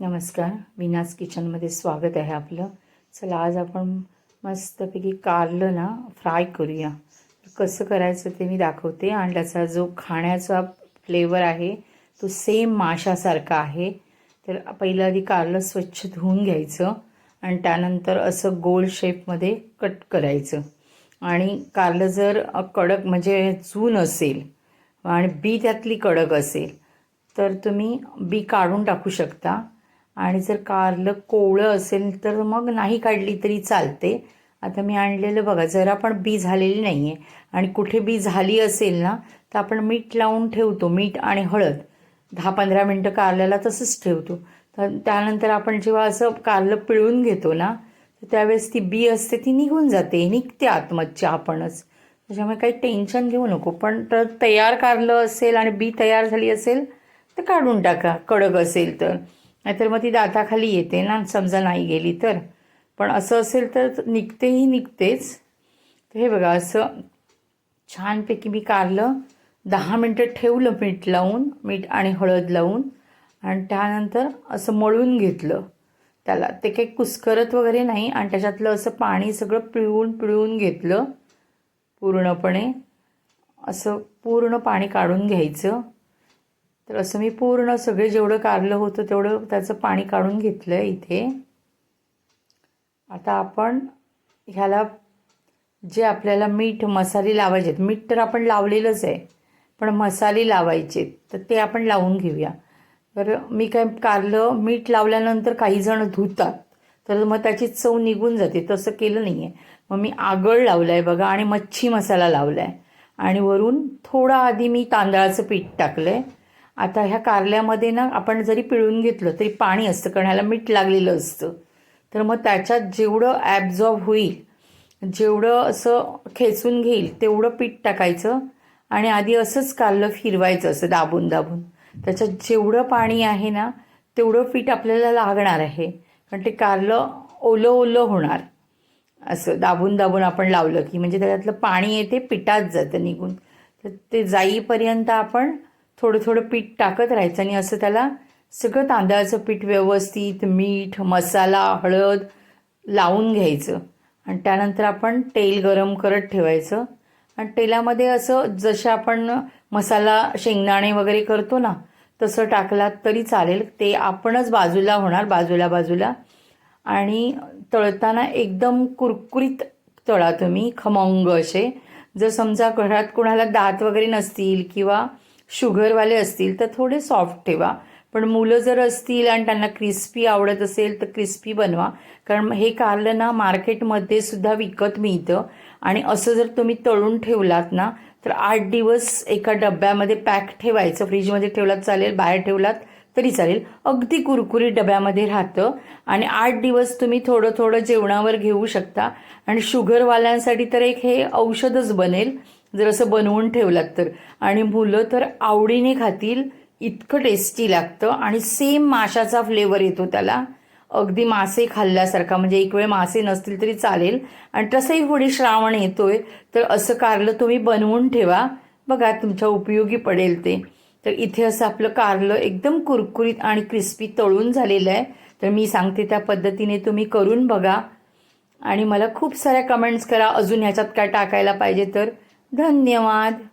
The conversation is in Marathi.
नमस्कार. विनास किचनमध्ये स्वागत आहे आपलं. चला आज आपण मस्तपैकी कारलं ना फ्राय करूया. कसं करायचं ते मी दाखवते. आणि त्याचा जो खाण्याचा फ्लेवर आहे तो सेम माशासारखा आहे. तर पहिलं आधी कारलं स्वच्छ धुवून घ्यायचं. आणि त्यानंतर असं गोल शेपमध्ये कट करायचं. आणि कारलं जर कडक म्हणजे चून असेल आणि बी त्यातली कडक असेल तर तुम्ही बी काढून टाकू शकता. आणि जर कारलं कोवळं असेल तर मग नाही काढली तरी चालते. आता मी आणलेलं बघा जरा पण बी झालेली नाही आहे आणि कुठे बी झाली असेल ना तर आपण मीठ लावून ठेवतो मीठ आणि हळद. दहा पंधरा मिनटं कारल्याला तसंच ठेवतो. तर त्यानंतर आपण जेव्हा असं कारलं पिळून घेतो ना तर त्यावेळेस ती बी असते ती निघून जाते निघते आतमधची आपणच. त्याच्यामुळे काही टेन्शन घेऊ नको. पण तर तयार कारलं असेल आणि बी तयार झाली असेल तर काढून टाका. कडक असेल तर. नाहीतर मग ती दाताखाली येते ना समजा नाही गेली तर. पण असं असेल तर निघतेही निघतेच. तर हे बघा असं छानपैकी मी कारलं दहा मिनटं ठेवलं मीठ लावून मीठ आणि हळद लावून आणि त्यानंतर असं मळून घेतलं. त्याला ते काही कुस्करत वगैरे नाही आणि त्याच्यातलं असं पाणी सगळं पिळवून पिळवून घेतलं पूर्णपणे. असं पूर्ण पाणी काढून घ्यायचं. तर असं मी पूर्ण सगळे जेवढं कारलं होतं तेवढं त्याचं पाणी काढून घेतलं आहे इथे. आता आपण ह्याला जे आपल्याला मीठ मसाले लावायचे आहेत मीठ तर आपण लावलेलंच आहे पण मसाले लावायचे तर ते आपण लावून घेऊया. तर मी काय कारलं मीठ लावल्यानंतर काही जण धुतात तर मग त्याची चव निघून जाते तसं केलं नाही आहे मग मी आगळ लावलं आहे बघा आणि मच्छी मसाला लावला आहे आणि वरून थोडा आधी मी तांदळाचं पीठ टाकलं आहे आता ह्या कारल्यामध्ये ना आपण जरी पिळून घेतलं तरी पाणी असतं कारण ह्याला मीठ लागलेलं असतं. तर मग त्याच्यात जेवढं ॲब्झॉर्ब होईल जेवढं असं खेचून घेईल तेवढं पीठ टाकायचं आणि आधी असंच कारलं फिरवायचं असं दाबून दाबून. त्याच्यात जेवढं पाणी आहे ना तेवढं पीठ आपल्याला लागणार आहे. कारण ते कारलं ओलं ओलं होणार. असं दाबून दाबून आपण लावलं की म्हणजे त्याच्यातलं पाणी येते पिठात जातं निघून. तर ते जाईपर्यंत आपण थोडं थोडं पीठ टाकत राहायचं आणि असं त्याला सगळं तांदळाचं पीठ व्यवस्थित मीठ मसाला हळद लावून घ्यायचं. आणि त्यानंतर आपण तेल गरम करत ठेवायचं. आणि तेलामध्ये असं जसं आपण मसाला शेंगदाणे वगैरे करतो ना तसं टाकलात तरी चालेल. ते आपणच बाजूला होणार बाजूला बाजूला. आणि तळताना एकदम कुरकुरीत तळा तुम्ही खमंग असे. जर समजा घरात कोणाला दात वगैरे नसतील किंवा शुगरवाले असतील तर थोडे सॉफ्ट ठेवा. पण मुलं जर असतील आणि त्यांना क्रिस्पी आवडत असेल तर क्रिस्पी बनवा. कारण हे कारलं ना मार्केटमध्ये सुद्धा विकत मिळतं. आणि असं जर तुम्ही तळून ठेवलात ना तर आठ दिवस एका डब्यामध्ये पॅक ठेवायचं. फ्रीजमध्ये ठेवलात चालेल बाहेर ठेवलात तरी चालेल. अगदी कुरकुरीत डब्यामध्ये राहतं. आणि आठ दिवस तुम्ही थोडं थोडं जेवणावर घेऊ शकता. आणि शुगरवाल्यांसाठी तर एक हे औषधच बनेल. जर असं बनवून ठेवलात तर. आणि मुलं तर आवडीने खातील इतकं टेस्टी लागतं आणि सेम माशाचा फ्लेवर येतो त्याला. अगदी मासे खाल्ल्यासारखा म्हणजे एक वेळ मासे नसतील तरी चालेल. आणि तसंही पुढे श्रावण येतोय तर असं कारलं तुम्ही बनवून ठेवा. बघा तुमच्या उपयोगी पडेल ते. तर इथे असं आपलं कारलं एकदम कुरकुरीत आणि क्रिस्पी तळून झालेलं आहे. तर मी सांगते त्या पद्धतीने तुम्ही करून बघा. आणि मला खूप साऱ्या कमेंट्स करा. अजून ह्याच्यात काय टाकायला पाहिजे तर. धन्यवाद.